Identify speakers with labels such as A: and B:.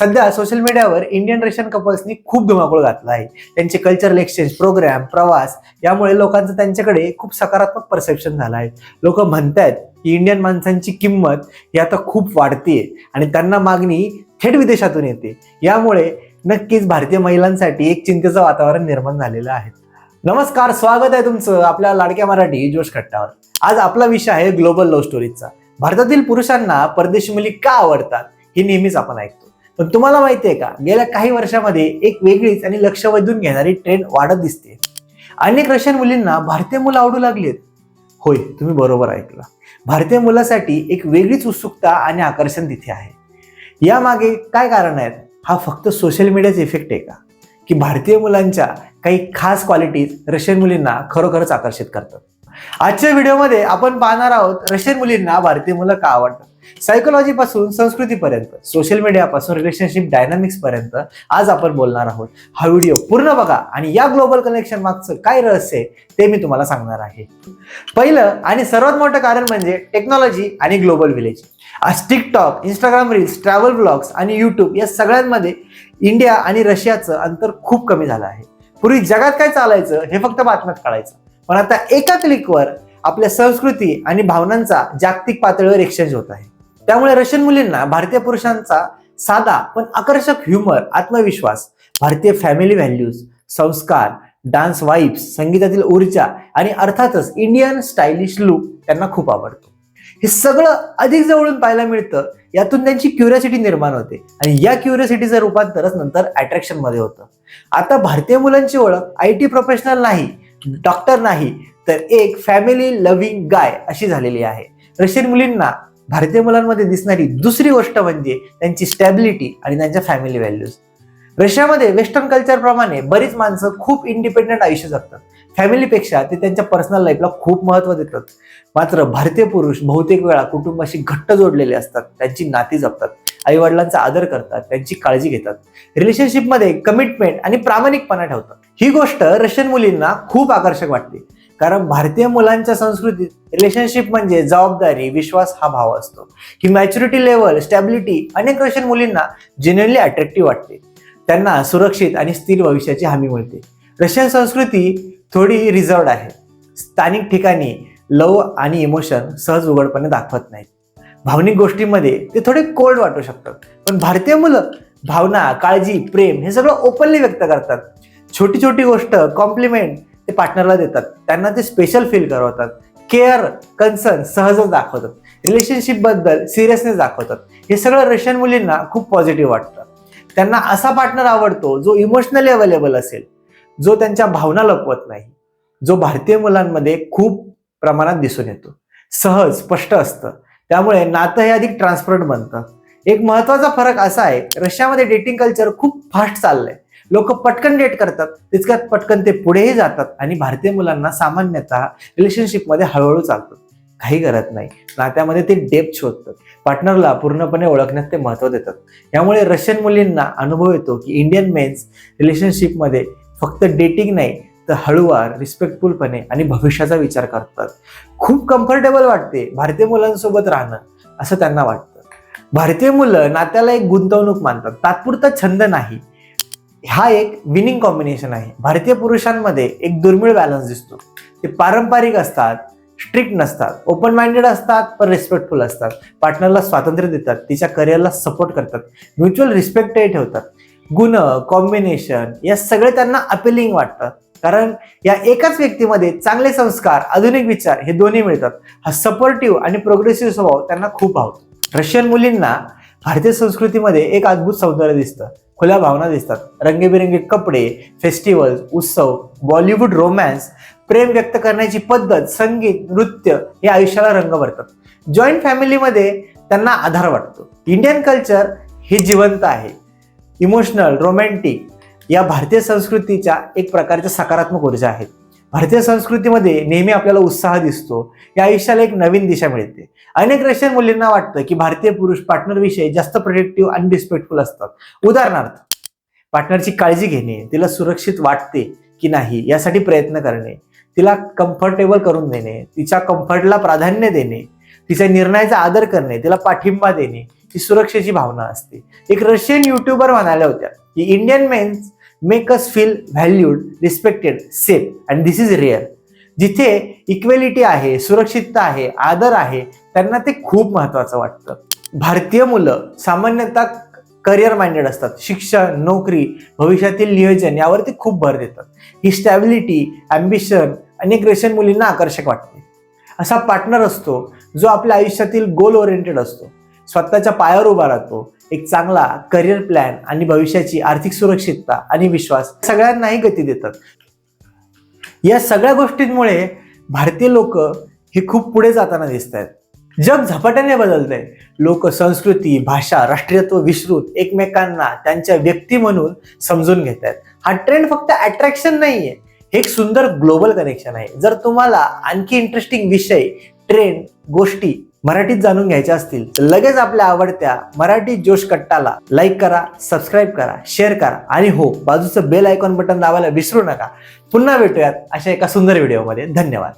A: सध्या सोशल मीडियावर Indian Russian कपल्सनी खूप धुमाकूळ घातला आहे. त्यांचे कल्चरल एक्सचेंज प्रोग्राम प्रवास यामुळे लोकांचं त्यांच्याकडे खूप सकारात्मक परसेप्शन झालं आहे. लोक म्हणतायत की इंडियन माणसांची किंमत ही आता खूप वाढतीये आणि त्यांना मागणी थेट विदेशातून येते. यामुळे नक्कीच भारतीय महिलांसाठी एक चिंतेचं वातावरण निर्माण झालेलं आहे. नमस्कार स्वागत आहे तुमचं आपल्या लाडक्या मराठी जोश खट्टावर. आज आपला विषय आहे ग्लोबल लव्ह स्टोरीजचा भारतातील पुरुषांना परदेशी मुली का आवडतात हे नेहमीच आपण ऐकतो. पण तुम्हाला माहिती आहे का? गेल्या काही वर्षामध्ये एक वेगळीच आणि लक्ष वेधून घेणारी ट्रेंड वाढत दिसते. अनेक रशियन मुलींना भारतीय मुलं आवडू लागलीत. होय तुम्ही बरोबर ऐकला. भारतीय मुलासाठी एक वेगळीच उत्सुकता आणि आकर्षण तिथे आहे. यामागे काय कारण आहेत? हा फक्त सोशल मीडियाचा इफेक्ट आहे का? की भारतीय मुलांच्या काही खास क्वालिटीज रशियन मुलींना खरोखरच आकर्षित करतात. आजच्या व्हिडिओमध्ये आपण पाहणार आहोत रशियन मुलींना भारतीय मुलं का आवडतात? सायकोलॉजी पासून संस्कृतीपर्यंत सोशल मीडियापासून रिलेशनशिप डायनामिक्स पर्यंत आज आपण बोलणार आहोत. हा व्हिडिओ पूर्ण बघा आणि या ग्लोबल कनेक्शन मागचं काय रहस्य आहे ते मी तुम्हाला सांगणार आहे. पहिलं आणि सर्वात मोठं कारण म्हणजे टेक्नॉलॉजी आणि ग्लोबल विलेज आज TikTok Instagram reels travel blogs आणि युट्यूब या सगळ्यांमध्ये इंडिया आणि रशियाचं अंतर खूप कमी झालं आहे. पूर्वी जगात काय चालायचं हे फक्त बातम्यात कळायचं. पण आता एका क्लिकवर आपल्या संस्कृती आणि भावनांचा जागतिक पातळीवर एक्सचेंज होत आहे. त्यामुळे रशियन मुलींना भारतीय पुरुषांचा साधा पण आकर्षक ह्युमर आत्मविश्वास भारतीय फॅमिली व्हॅल्यूज संस्कार डान्स वाईब्स संगीतातील ऊर्जा आणि अर्थातच इंडियन स्टायलिश लुक त्यांना खूप आवडतो. हे सगळं अधिक जवळून पाहायला मिळतं यातून त्यांची क्युरियोसिटी निर्माण होते आणि या क्युरियोसिटीचं रूपांतरच नंतर अट्रॅक्शनमध्ये होतं. आता भारतीय मुलांची ओळख आय टी प्रोफेशनल नाही डॉक्टर नाही तर एक फॅमिली लव्हिंग गाय अशी झालेली आहे. रशियन मुलींना भारतीय मुलांमध्ये दिसणारी दुसरी गोष्ट म्हणजे त्यांची स्टॅबिलिटी आणि त्यांच्या फॅमिली व्हॅल्यूज रशियामध्ये वेस्टर्न कल्चर प्रमाणे बरीच माणसं खूप इंडिपेंडंट आयुष्य जगतात. फॅमिलीपेक्षा ते त्यांच्या पर्सनल लाईफला खूप महत्त्व देतात. मात्र भारतीय पुरुष बहुतेक वेळा कुटुंबाशी घट्ट जोडलेले असतात. त्यांची नाती जपतात. आईवडिलांचा आदर करतात. त्यांची काळजी घेतात. रिलेशनशिपमध्ये कमिटमेंट आणि प्रामाणिकपणा ठेवतात. ही गोष्ट रशियन मुलींना खूप आकर्षक वाटते कारण भारतीय मुलांच्या संस्कृतीत रिलेशनशिप म्हणजे जबाबदारी विश्वास हा भाव असतो. ही मॅच्युरिटी लेवल स्टॅबिलिटी अनेक रशियन मुलींना जेन्युअनली अट्रॅक्टिव्ह वाटते. त्यांना सुरक्षित आणि स्थिर भविष्याची हमी मिळते. रशियन संस्कृती थोडी रिझर्वड आहे. स्थानिक ठिकाणी लव आणि इमोशन सहज उघडपणे दाखवत नाहीत. भावनिक गोष्टींमध्ये ते थोडे कोल्ड वाटू शकतात. पण भारतीय मुलं भावना काळजी प्रेम हे सगळं ओपनली व्यक्त करतात. छोटी छोटी गोष्ट कॉम्प्लिमेंट ते पार्टनरला देतात. त्यांना ते स्पेशल फील करवतात. केअर कन्सर्न सहजच दाखवतात. रिलेशनशिपबद्दल सिरियसनेस दाखवतात. हे सगळं रशियन मुलींना खूप पॉझिटिव्ह वाटतं. त्यांना असा पार्टनर आवडतो जो इमोशनली अवेलेबल असेल जो त्यांच्या भावना लपवत नाही जो भारतीय मुलांमध्ये खूप प्रमाणात दिसून येतो. सहज स्पष्ट असतं. त्यामुळे नातं हे अधिक ट्रान्सपरंट बनतं. एक महत्त्वाचा फरक असा आहे रशियामध्ये डेटिंग कल्चर खूप फास्ट चाललंय. लोक पटकन डेट करतात. तितक्यात पटकन ते पुढेही जातात आणि भारतीय मुलांना सामान्यतः रिलेशनशिपमध्ये हळूहळू चालतात काही करत नाही. नात्यामध्ये ते डेप शोधतात. पार्टनरला पूर्णपणे ओळखण्यात ते महत्त्व देतात. यामुळे रशियन मुलींना अनुभव येतो की इंडियन मेन्स रिलेशनशिपमध्ये फक्त डेटिंग नाही तर हळूवार रिस्पेक्टफुलपणे आणि भविष्याचा विचार करतात. खूप कम्फर्टेबल वाटते भारतीय मुलांसोबत राहणं असं त्यांना वाटतं. भारतीय मुलं नात्याला एक गुंतवणूक मानतात. तात्पुरता छंद नाही. हा एक विनिंग कॉम्बिनेशन आहे. भारतीय पुरुषांमध्ये एक दुर्मिळ बॅलन्स दिसतो. ते पारंपरिक असतात स्ट्रिक्ट नसतात ओपन माइंडेड असतात पण रिस्पेक्टफुल असतात. पार्टनरला स्वातंत्र्य देतात तिच्या करिअरला सपोर्ट करतात म्युच्युअल रिस्पेक्टही ठेवतात. गुण कॉम्बिनेशन या सगळे त्यांना अपिलिंग वाटतात. कारण या एकाच व्यक्तीमध्ये चांगले संस्कार आधुनिक विचार हे दोन्ही मिळतात. हा सपोर्टिव्ह आणि प्रोग्रेसिव्ह स्वभाव त्यांना खूप आवडतो. रशियन मुलींना भारतीय संस्कृतीमध्ये एक अद्भुत सौंदर्य दिसतं. खुल्या भावना दिसतात. रंगीबेरंगी कपडे फेस्टिवल्स उत्सव बॉलिवूड रोमॅन्स प्रेम व्यक्त करण्याची पद्धत संगीत नृत्य हे आयुष्याला रंग भरतात. जॉईंट फॅमिलीमध्ये त्यांना आधार वाटतो. इंडियन कल्चर हे जिवंत आहे. इमोशनल रोमॅन्टिक या भारतीय संस्कृतीच्या एक प्रकारच्या सकारात्मक ऊर्जा आहेत. भारतीय संस्कृतीमध्ये नेहमी आपल्याला उत्साह दिसतो. या आयुष्याला एक नवीन दिशा मिळते. अनेक रशियन मुलींना वाटतं की भारतीय पुरुष पार्टनरविषयी जास्त प्रोटेक्टिव्ह आणि रिस्पेक्टफुल असतात. उदाहरणार्थ पार्टनरची काळजी घेणे तिला सुरक्षित वाटते की नाही यासाठी प्रयत्न करणे तिला कम्फर्टेबल करून देणे तिच्या कम्फर्टला प्राधान्य देणे तिच्या निर्णयाचा आदर करणे तिला पाठिंबा देणे ती सुरक्षेची भावना असते. एक रशियन युट्यूबर म्हणाल्या होत्या की Indian mens make us feel valued respected safe and this is rare जिथे इक्वेलिटी आहे सुरक्षितता आहे आदर आहे त्यांना ते खूप महत्वाचं वाटतं. भारतीय मुलं सामान्यतः करिअर माइंडेड असतात. शिक्षण नोकरी भविष्यातील नियोजन यावरती खूप भर देतात. ही स्टॅबिलिटी ॲम्बिशन अनेक ग्रेशन मुलींना आकर्षक वाटते. असा पार्टनर असतो जो आपल्या आयुष्यातील गोल ओरिएंटेड असतो. स्वतःच्या पायावर उभा राहतो. एक चांगला करिअर प्लॅन आणि भविष्याची आर्थिक सुरक्षितता आणि विश्वास सगळ्यांनाही गती देतात. या सगळ्या गोष्टींमुळे भारतीय लोक हे खूप पुढे जाताना दिसत आहेत जग झपाट्याने बदलतंय. लोक संस्कृती भाषा राष्ट्रीयत्व विसरून एकमेकांना त्यांच्या व्यक्ती म्हणून समजून घेत आहेत हा ट्रेंड फक्त अट्रॅक्शन नाही आहे हे एक सुंदर ग्लोबल कनेक्शन आहे. जर तुम्हाला आणखी इंटरेस्टिंग विषय ट्रेंड गोष्टी मराठीत जाणून घ्यायच्या असतील तर लगेच आपल्या आवडत्या मराठी जोश कट्टाला लाईक करा सबस्क्राईब करा शेअर करा आणि हो बाजूचं बेल आयकॉन बटन दाबायला विसरू नका. पुन्हा भेटूयात अशा एका सुंदर व्हिडिओमध्ये धन्यवाद.